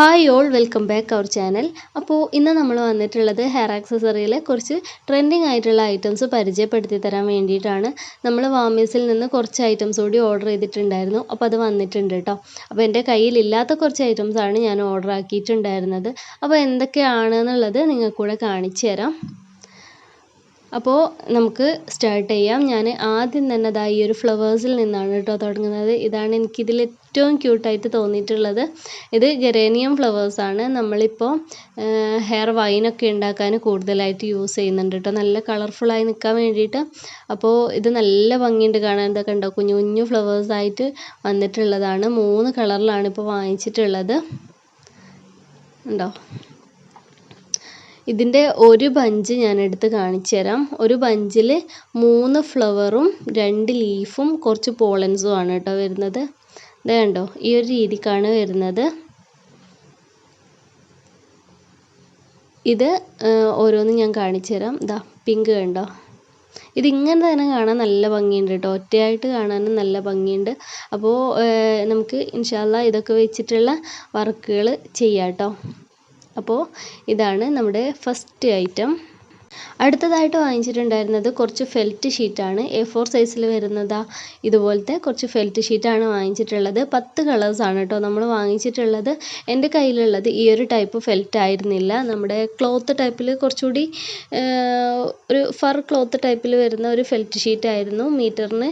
Hi all welcome back our channel അപ്പോൾ ഇന്ന് നമ്മൾ വന്നിട്ടുള്ളത് ഹെയർ ആക്സസറിയിലെ കുറച്ച് ട്രെൻഡിങ് ആയിട്ടുള്ള ഐറ്റംസ് പരിചയപ്പെടുത്തി തരാൻ വേണ്ടിയിട്ടാണ്. നമ്മൾ വാമീസിൽ നിന്ന് കുറച്ച് ഐറ്റംസ് കൂടി ഓർഡർ ചെയ്തിട്ടുണ്ടായിരുന്നു. അപ്പോൾ അത് വന്നിട്ടുണ്ട് കേട്ടോ അപ്പോൾ എന്റെ കയ്യിലില്ലാത്ത കുറച്ച് ഐറ്റംസാണ് ഞാൻ ഓർഡർ ആക്കിയിട്ടുണ്ടായിരുന്നത്. അപ്പോൾ എന്തൊക്കെയാണെന്നുള്ളത് നിങ്ങൾക്കൂടെ കാണിച്ചു തരാം. അപ്പോൾ നമുക്ക് സ്റ്റാർട്ട് ചെയ്യാം. ഞാൻ ആദ്യം തന്നെ ദാ ഈ ഒരു ഫ്ലവേഴ്സിൽ നിന്നാണ് കേട്ടോ തുടങ്ങുന്നത്. ഇതാണ് എനിക്കിതിൽ ഏറ്റവും ക്യൂട്ടായിട്ട് തോന്നിയിട്ടുള്ളത്. ഇത് ഗെറേനിയം ഫ്ലവേഴ്സാണ് നമ്മളിപ്പോൾ ഹെയർ വൈനൊക്കെ ഉണ്ടാക്കാൻ കൂടുതലായിട്ട് യൂസ് ചെയ്യുന്നുണ്ട് കേട്ടോ. നല്ല കളർഫുള്ളായി നിൽക്കാൻ വേണ്ടിയിട്ട്. അപ്പോൾ ഇത് നല്ല ഭംഗിയുണ്ട് കാണാൻ. ഇതൊക്കെ ഉണ്ടോ കുഞ്ഞു കുഞ്ഞു ഫ്ലവേഴ്സായിട്ട് വന്നിട്ടുള്ളതാണ്. മൂന്ന് കളറിലാണ് ഇപ്പോൾ വാങ്ങിച്ചിട്ടുള്ളത്. ഉണ്ടോ ഇതിന്റെ ഒരു ബഞ്ച് ഞാൻ എടുത്ത് കാണിച്ചു തരാം. ഒരു ബഞ്ചിൽ മൂന്ന് ഫ്ലവറും രണ്ട് ലീഫും കുറച്ച് പോളൻസും ആണ് കേട്ടോ വരുന്നത്. ഇത് ഈ ഒരു രീതിക്കാണ് വരുന്നത്. ഇത് ഓരോന്നും ഞാൻ കാണിച്ചു തരാം. ഇതാ പിങ്ക് കണ്ടോ? ഇതിങ്ങനെ തന്നെ കാണാൻ നല്ല ഭംഗിയുണ്ട് കേട്ടോ. ഒറ്റയായിട്ട് കാണാനും നല്ല ഭംഗിയുണ്ട്. അപ്പോൾ നമുക്ക് ഇൻഷാല്ല ഇതൊക്കെ വെച്ചിട്ടുള്ള വർക്കുകൾ ചെയ്യാം കേട്ടോ. അപ്പോൾ ഇതാണ് നമ്മുടെ ഫസ്റ്റ് ഐറ്റം അടുത്തതായിട്ട് വാങ്ങിച്ചിട്ടുണ്ടായിരുന്നത് കുറച്ച് ഫെൽറ്റ് ഷീറ്റാണ് എ ഫോർ സൈസിൽ വരുന്നതാ ഇതുപോലത്തെ കുറച്ച് ഫെൽറ്റ് ഷീറ്റാണ് വാങ്ങിച്ചിട്ടുള്ളത്. പത്ത് കളേഴ്സാണ് കേട്ടോ നമ്മൾ വാങ്ങിച്ചിട്ടുള്ളത്. എന്റെ കയ്യിലുള്ളത് ഈ ഒരു ടൈപ്പ് ഫെൽറ്റ് ആയിരുന്നില്ല. നമ്മുടെ ക്ലോത്ത് ടൈപ്പിൽ കുറച്ചുകൂടി ഒരു ഫർ ക്ലോത്ത് ടൈപ്പിൽ വരുന്ന ഒരു ഫെൽറ്റ് ഷീറ്റ് ആയിരുന്നു. മീറ്ററിന്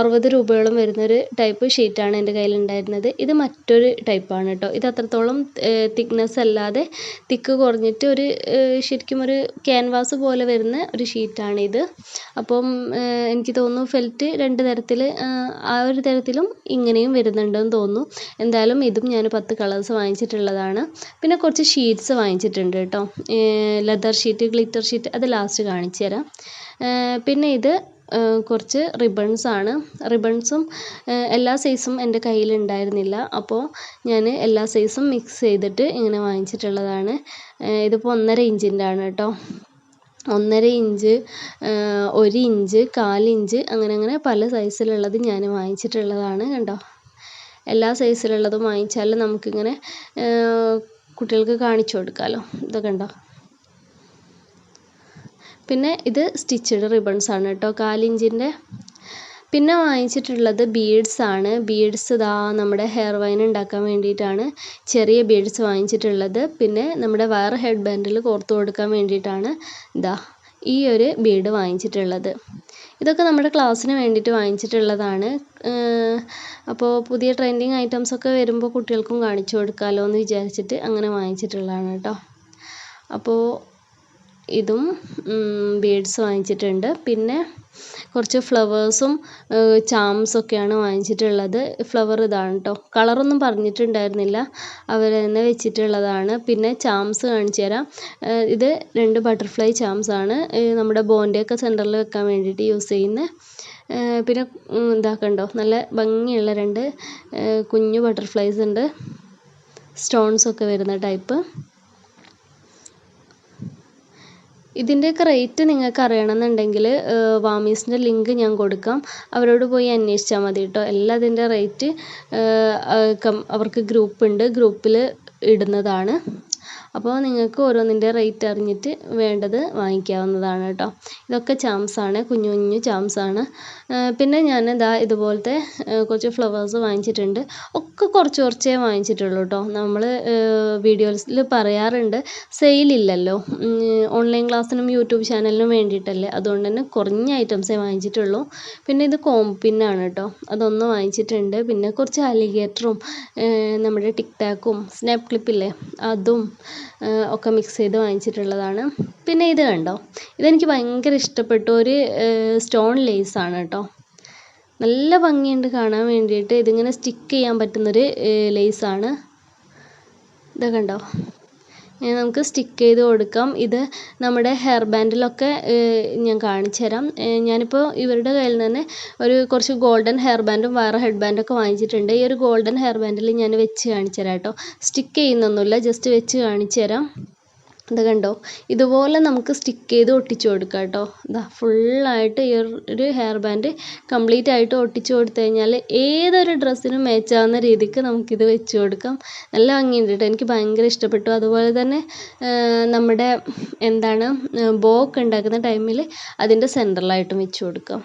അറുപത് രൂപയോളം വരുന്ന ഒരു ടൈപ്പ് ഷീറ്റാണ് എന്റെ കയ്യിലുണ്ടായിരുന്നത്. ഇത് മറ്റൊരു ടൈപ്പാണ് കേട്ടോ. ഇത് അത്രത്തോളം തിക്നെസ് അല്ലാതെ തിക്ക് കുറഞ്ഞിട്ട് ഒരു ശരിക്കും ഒരു ക്യാൻവാസ് പോലെ വരുന്ന ഒരു ഷീറ്റാണ് ഇത് അപ്പം എനിക്ക് തോന്നുന്നു ഫെൽറ്റ് രണ്ട് തരത്തിൽ ആ ഒരു തരത്തിലും ഇങ്ങനെയും വരുന്നുണ്ടെന്ന് തോന്നുന്നു. എന്തായാലും ഇതും ഞാൻ പത്ത് കളേഴ്സ് വാങ്ങിച്ചിട്ടുള്ളതാണ്. പിന്നെ കുറച്ച് ഷീറ്റ്സ് വാങ്ങിച്ചിട്ടുണ്ട് കേട്ടോ. ലെതർ ഷീറ്റ് ഗ്ലിറ്റർ ഷീറ്റ് അത് ലാസ്റ്റ് കാണിച്ചു തരാം. പിന്നെ ഇത് കുറച്ച് റിബൺസ് ആണ്. റിബൺസും എല്ലാ സൈസും എന്റെ കയ്യിൽ ഉണ്ടായിരുന്നില്ല. അപ്പോൾ ഞാൻ എല്ലാ സൈസും മിക്സ് ചെയ്തിട്ട് ഇങ്ങനെ വാങ്ങിച്ചിട്ടുള്ളതാണ്. ഇതിപ്പോൾ ഒന്നര ഇഞ്ചിന്റെ ആണ് കേട്ടോ. ഒന്നര ഇഞ്ച് ഒരു ഇഞ്ച് കാലിഞ്ച് അങ്ങനെ അങ്ങനെ പല സൈസിലുള്ളത് ഞാൻ വാങ്ങിച്ചിട്ടുള്ളതാണ് കണ്ടോ. എല്ലാ സൈസിലുള്ളതും വാങ്ങിച്ചാൽ നമുക്കിങ്ങനെ കുട്ടികൾക്ക് കാണിച്ചു കൊടുക്കാമല്ലോ ഇതൊക്കെ കണ്ടോ. പിന്നെ ഇത് സ്റ്റിച്ചഡ് റിബൺസ് ആണ് കേട്ടോ കാലിഞ്ചിന്റെ പിന്നെ വാങ്ങിച്ചിട്ടുള്ളത് ബീഡ്സ് ആണ്. ബീഡ്സ് ദാ നമ്മുടെ ഹെയർ വൈൻ ഉണ്ടാക്കാൻ വേണ്ടിയിട്ടാണ് ചെറിയ ബീഡ്സ് വാങ്ങിച്ചിട്ടുള്ളത്. പിന്നെ നമ്മുടെ വയർ ഹെഡ് ബാൻഡിൽ കോർത്തു കൊടുക്കാൻ വേണ്ടിയിട്ടാണ് ദാ ഈ ഒരു ബീഡ് വാങ്ങിച്ചിട്ടുള്ളത്. ഇതൊക്കെ നമ്മുടെ ക്ലാസ്സിന് വേണ്ടിയിട്ട് വാങ്ങിച്ചിട്ടുള്ളതാണ്. അപ്പോൾ പുതിയ ട്രെൻഡിങ് ഐറ്റംസ് ഒക്കെ വരുമ്പോൾ കുട്ടികൾക്കും കാണിച്ചു കൊടുക്കാമല്ലോ എന്ന് വിചാരിച്ചിട്ട് അങ്ങനെ വാങ്ങിച്ചിട്ടുള്ളതാണ് കേട്ടോ അപ്പോൾ ഇതും ബീഡ്സ് വാങ്ങിച്ചിട്ടുണ്ട്. പിന്നെ കുറച്ച് ഫ്ലവേഴ്സും ചാംസൊക്കെയാണ് വാങ്ങിച്ചിട്ടുള്ളത്. ഫ്ലവർ ഇതാണ് കേട്ടോ കളറൊന്നും പറഞ്ഞിട്ടുണ്ടായിരുന്നില്ല. അവർ തന്നെ വെച്ചിട്ടുള്ളതാണ്. പിന്നെ ചാംസ് കാണിച്ചു തരാം. ഇത് രണ്ട് ബട്ടർഫ്ലൈ ചാംസ് ആണ്. നമ്മുടെ ബോന്റെയൊക്കെ സെന്ററിൽ വെക്കാൻ വേണ്ടിയിട്ട് യൂസ് ചെയ്യുന്ന. പിന്നെ ഇതാക്കണ്ടോ നല്ല ഭംഗിയുള്ള രണ്ട് കുഞ്ഞു ബട്ടർഫ്ലൈസ് ഉണ്ട്. സ്റ്റോൺസ് ഒക്കെ വരുന്ന ടൈപ്പ് ഇതിന്റെയൊക്കെ റേറ്റ് നിങ്ങൾക്ക് അറിയണമെന്നുണ്ടെങ്കിൽ വാമീസിന്റെ ലിങ്ക് ഞാൻ കൊടുക്കാം. അവരോട് പോയി അന്വേഷിച്ചാൽ മതി കേട്ടോ എല്ലാം ഇതിന്റെ റേറ്റ് അവർക്ക് ഗ്രൂപ്പ് ഉണ്ട്. ഗ്രൂപ്പിൽ ഇടുന്നതാണ്. അപ്പോൾ നിങ്ങൾക്ക് ഓരോന്നിന്റെ റേറ്റ് അറിഞ്ഞിട്ട് വേണ്ടത് വാങ്ങിക്കാവുന്നതാണ് കേട്ടോ. ഇതൊക്കെ ചാംസാണ് കുഞ്ഞു കുഞ്ഞു ചാംസാണ് പിന്നെ ഞാൻ ഇതാ ഇതുപോലത്തെ കുറച്ച് ഫ്ലവേഴ്സ് വാങ്ങിച്ചിട്ടുണ്ട്. ഒക്കെ കുറച്ച് കുറച്ചേ വാങ്ങിച്ചിട്ടുള്ളൂ കേട്ടോ. നമ്മൾ വീഡിയോസിൽ പറയാറുണ്ട് സെയിലില്ലല്ലോ ഓൺലൈൻ ക്ലാസ്സിനും യൂട്യൂബ് ചാനലിനും വേണ്ടിയിട്ടല്ലേ. അതുകൊണ്ട് തന്നെ കുറഞ്ഞ ഐറ്റംസേ വാങ്ങിച്ചിട്ടുള്ളൂ. പിന്നെ ഇത് കോംപിന്നാണ് കേട്ടോ. അതൊന്ന് വാങ്ങിച്ചിട്ടുണ്ട്. പിന്നെ കുറച്ച് അലിഗേറ്ററും നമ്മുടെ ടിക് ടാക്കും സ്നാപ്പ് ക്ലിപ്പില്ലേ അതും ഒക്കെ മിക്സ് ചെയ്ത് വാങ്ങിച്ചിട്ടുള്ളതാണ്. പിന്നെ ഇത് കണ്ടോ? ഇതെനിക്ക് ഭയങ്കര ഇഷ്ടപ്പെട്ടു ഒരു സ്റ്റോൺ ലേസാണ് കേട്ടോ. നല്ല ഭംഗിയുണ്ട് കാണാൻ വേണ്ടിയിട്ട്. ഇതിങ്ങനെ സ്റ്റിക്ക് ചെയ്യാൻ പറ്റുന്നൊരു ലേസാണ് ഇത് കണ്ടോ? നമുക്ക് സ്റ്റിക്ക് ചെയ്ത് കൊടുക്കാം. ഇത് നമ്മുടെ ഹെയർ ബാൻഡിലൊക്കെ ഞാൻ കാണിച്ചു തരാം. ഞാനിപ്പോൾ ഇവരുടെ കയ്യിൽ നിന്ന് ഒരു കുറച്ച് ഗോൾഡൻ ഹെയർ ബാൻഡും വേറെ ഹെഡ് ബാൻഡൊക്കെ വാങ്ങിച്ചിട്ടുണ്ട്. ഈ ഒരു ഗോൾഡൻ ഹെയർ ബാൻഡിൽ ഞാൻ വെച്ച് കാണിച്ചു തരാം കേട്ടോ. സ്റ്റിക്ക് ചെയ്യുന്നൊന്നുമില്ല ജസ്റ്റ് വെച്ച് കാണിച്ചു തരാം. ഇത് കണ്ടോ? ഇതുപോലെ നമുക്ക് സ്റ്റിക്ക് ചെയ്ത് ഒട്ടിച്ചു കൊടുക്കാം കേട്ടോ. ഇതാ ഫുള്ളായിട്ട് ഈ ഒരു ഹെയർ ബാൻഡ് കംപ്ലീറ്റ് ആയിട്ട് ഒട്ടിച്ചു കൊടുത്തു കഴിഞ്ഞാൽ ഏതൊരു ഡ്രസ്സിനും മേച്ചാവുന്ന രീതിക്ക് നമുക്കിത് വെച്ച് കൊടുക്കാം. നല്ല ഭംഗിയുണ്ട് കേട്ടോ. എനിക്ക് ഭയങ്കര ഇഷ്ടപ്പെട്ടു. അതുപോലെ തന്നെ നമ്മുടെ എന്താണ് ബോ ഒക്കെ ഉണ്ടാക്കുന്ന ടൈമിൽ അതിന്റെ സെന്ററിലായിട്ടും വെച്ച് കൊടുക്കാം.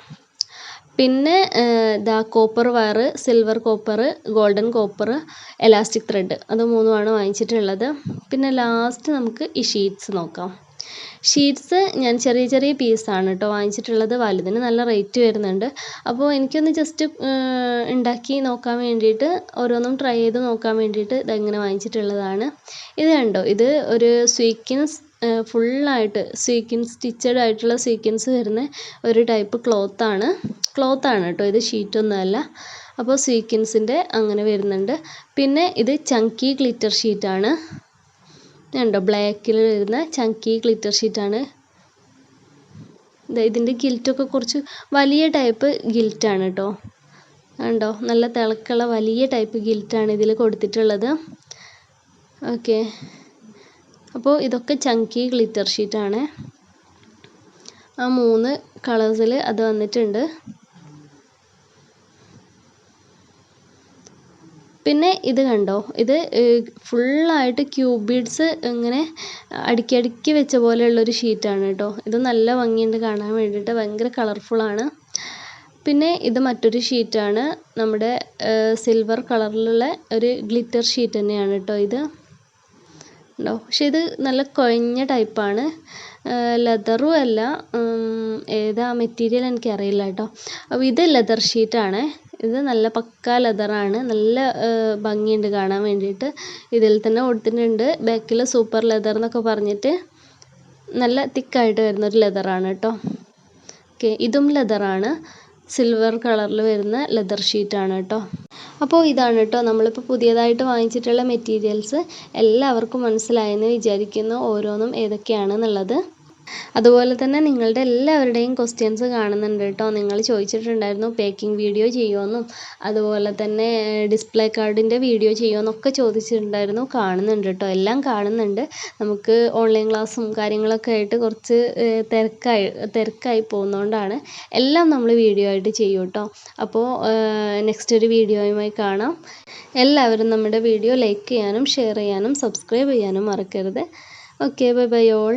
പിന്നെ ദാ copper wire silver copper golden copper elastic thread അത് മൂന്നുമാണ് വാങ്ങിച്ചിട്ടുള്ളത്. പിന്നെ ലാസ്റ്റ് നമുക്ക് ഈ ഷീറ്റ്സ് നോക്കാം. ഷീറ്റ്സ് ഞാൻ ചെറിയ ചെറിയ പീസാണ് കേട്ടോ വാങ്ങിച്ചിട്ടുള്ളത്. വലുതിന് നല്ല റേറ്റ് വരുന്നുണ്ട്. അപ്പോൾ എനിക്കൊന്ന് ജസ്റ്റ് ഉണ്ടാക്കി നോക്കാൻ വേണ്ടിയിട്ട് ഓരോന്നും ട്രൈ ചെയ്ത് നോക്കാൻ വേണ്ടിയിട്ട് ഇതെങ്ങനെ വാങ്ങിച്ചിട്ടുള്ളതാണ്. ഇത് കണ്ടോ? ഇത് ഒരു സ്വീക്കിൻസ് ഫുള്ളായിട്ട് സ്വീക്കിൻസ് സ്റ്റിച്ചഡ് ആയിട്ടുള്ള സീക്വൻസ് വരുന്ന ഒരു ടൈപ്പ് ക്ലോത്താണ് ക്ലോത്താണ് കേട്ടോ ഇത് ഷീറ്റൊന്നുമല്ല അപ്പോൾ സ്വീക്കിൻസിന്റെ അങ്ങനെ വരുന്നുണ്ട്. പിന്നെ ഇത് ചങ്കി ഗ്ലിറ്റർ ഷീറ്റാണ് കണ്ടോ? ബ്ലാക്കിൽ വരുന്ന ചങ്കി ഗ്ലിറ്റർ ഷീറ്റാണ്. ഇതിന്റെ ഗിൽറ്റൊക്കെ കുറച്ച് വലിയ ടൈപ്പ് ഗിൽറ്റാണ് കേട്ടോ കണ്ടോ? നല്ല തിളക്കുള്ള വലിയ ടൈപ്പ് ഗിൽറ്റാണ് ഇതിൽ കൊടുത്തിട്ടുള്ളത്. ഓക്കെ. അപ്പോൾ ഇതൊക്കെ ചങ്കി ഗ്ലിറ്റർ ഷീറ്റാണ്. ആ മൂന്ന് കളേഴ്സിൽ അത് വന്നിട്ടുണ്ട്. പിന്നെ ഇത് കണ്ടോ? ഇത് ഫുള്ളായിട്ട് ക്യൂബ് ബീഡ്സ് ഇങ്ങനെ അടുക്കി അടുക്കി വെച്ച പോലെയുള്ളൊരു ഷീറ്റാണ് കേട്ടോ. ഇത് നല്ല ഭംഗിയുണ്ട് കാണാൻ വേണ്ടിയിട്ട്. ഭയങ്കര കളർഫുള്ളാണ് പിന്നെ ഇത് മറ്റൊരു ഷീറ്റാണ് നമ്മുടെ സിൽവർ കളറിലുള്ള ഒരു ഗ്ലിറ്റർ ഷീറ്റ് തന്നെയാണ് കേട്ടോ ഇത്. ഉണ്ടോ പക്ഷെ ഇത് നല്ല കുഴഞ്ഞ ടൈപ്പാണ് ലെതറും അല്ല ഏതാ മെറ്റീരിയൽ എനിക്കറിയില്ല കേട്ടോ. അപ്പോൾ ഇത് ലെതർ ഷീറ്റാണ് ഇത് നല്ല പക്ക ലെതറാണ്. നല്ല ഭംഗിയുണ്ട് കാണാൻ വേണ്ടിയിട്ട്. ഇതിൽ തന്നെ കൊടുത്തിട്ടുണ്ട് ബാക്കിൽ സൂപ്പർ ലെതർ എന്നൊക്കെ പറഞ്ഞിട്ട് നല്ല തിക്കായിട്ട് വരുന്നൊരു ലെതറാണ് കേട്ടോ. ഓക്കെ ഇതും ലെതറാണ്. സിൽവർ കളറിൽ വരുന്ന ലെതർ ഷീറ്റാണ് കേട്ടോ. അപ്പോൾ ഇതാണ് കേട്ടോ. നമ്മളിപ്പോൾ പുതിയതായിട്ട് വാങ്ങിച്ചിട്ടുള്ള മെറ്റീരിയൽസ്. എല്ലാവർക്കും മനസ്സിലായെന്ന് വിചാരിക്കുന്നു ഓരോന്നും ഏതൊക്കെയാണെന്നുള്ളത്. അതുപോലെ തന്നെ നിങ്ങളുടെ എല്ലാവരുടെയും ക്വസ്റ്റ്യൻസ് കാണുന്നുണ്ട് കേട്ടോ. നിങ്ങൾ ചോദിച്ചിട്ടുണ്ടായിരുന്നു പേക്കിംഗ് വീഡിയോ ചെയ്യുമെന്നും അതുപോലെ തന്നെ ഡിസ്പ്ലേ കാർഡിന്റെ വീഡിയോ ചെയ്യുമെന്നൊക്കെ ചോദിച്ചിട്ടുണ്ടായിരുന്നു. കാണുന്നുണ്ട് കേട്ടോ. എല്ലാം കാണുന്നുണ്ട്. നമുക്ക് ഓൺലൈൻ ക്ലാസ്സും കാര്യങ്ങളൊക്കെ ആയിട്ട് കുറച്ച് തിരക്കായി തിരക്കായി പോകുന്നതുകൊണ്ടാണ് എല്ലാം നമ്മൾ വീഡിയോ ആയിട്ട് ചെയ്യും കേട്ടോ. അപ്പോൾ നെക്സ്റ്റ് ഒരു വീഡിയോയുമായി കാണാം. എല്ലാവരും നമ്മുടെ വീഡിയോ ലൈക്ക് ചെയ്യാനും ഷെയർ ചെയ്യാനും സബ്സ്ക്രൈബ് ചെയ്യാനും മറക്കരുത്. Okay bye bye all